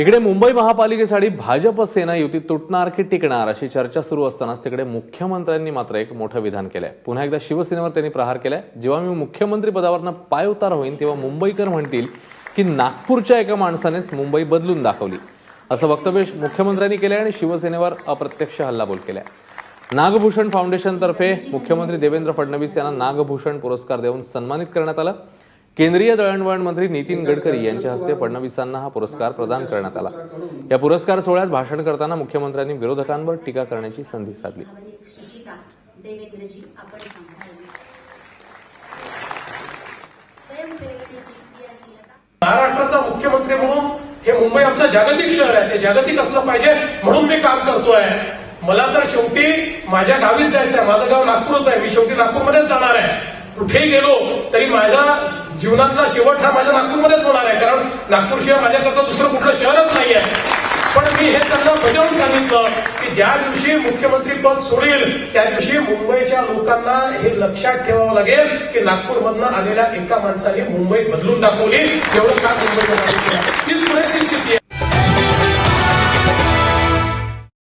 इकडे मुंबई महापालिकेसाठी भाजप सेना युती तुटणार की टिकणार अशी चर्चा सुरू असतानाच तिकडे मुख्यमंत्र्यांनी मात्र एक मोठं विधान केलंय. पुन्हा एकदा शिवसेनेवर त्यांनी प्रहार केलाय. जेव्हा मी मुख्यमंत्री पदावरनं पाय उतार होईन तेव्हा मुंबईकर म्हणतील की नागपूरच्या एका माणसानेच मुंबई बदलून दाखवली. असं वक्तव्य मुख्यमंत्र्यांनी केलंय आणि शिवसेनेवर अप्रत्यक्ष हल्लाबोल केलाय. नागभूषण फाउंडेशनतर्फे मुख्यमंत्री देवेंद्र फडणवीस यांना नागभूषण पुरस्कार देऊन सन्मानित करण्यात आलं. केंद्रीय दळणवळण मंत्री नितीन गडकरी यांच्या हस्ते फडणवीसांना हा पुरस्कार प्रदान करण्यात आला. या पुरस्कार सोहळ्यात भाषण करताना मुख्यमंत्र्यांनी विरोधकांवर टीका करण्याची संधी साधली. महाराष्ट्राचा मुख्यमंत्री म्हणून हे मुंबई आमचं जागतिक शहर आहे. ते जागतिक असलं पाहिजे म्हणून मी काम करतोय. मला तर शेवटी माझ्या गावीच जायचं आहे माझं गाव नागपूरच आहे. मी शेवटी नागपूरमध्येच जाणार आहे. कुठेही गेलो तरी माझ्या जीवनातला शेवट हा माझ्या नागपूरमध्येच होणार आहे. कारण नागपूरशिवाय माझ्याकरता दुसरं कुठलं शहरच नाही आहे पण मी हे त्यांना बजावून सांगितलं की ज्या दिवशी मुख्यमंत्री पद सोडेल त्या दिवशी मुंबईच्या लोकांना हे लक्षात ठेवावं लागेल की नागपूरमधनं आलेल्या एका माणसाने मुंबई बदलून दाखवली. एवढं काम मुंबईच्या हीच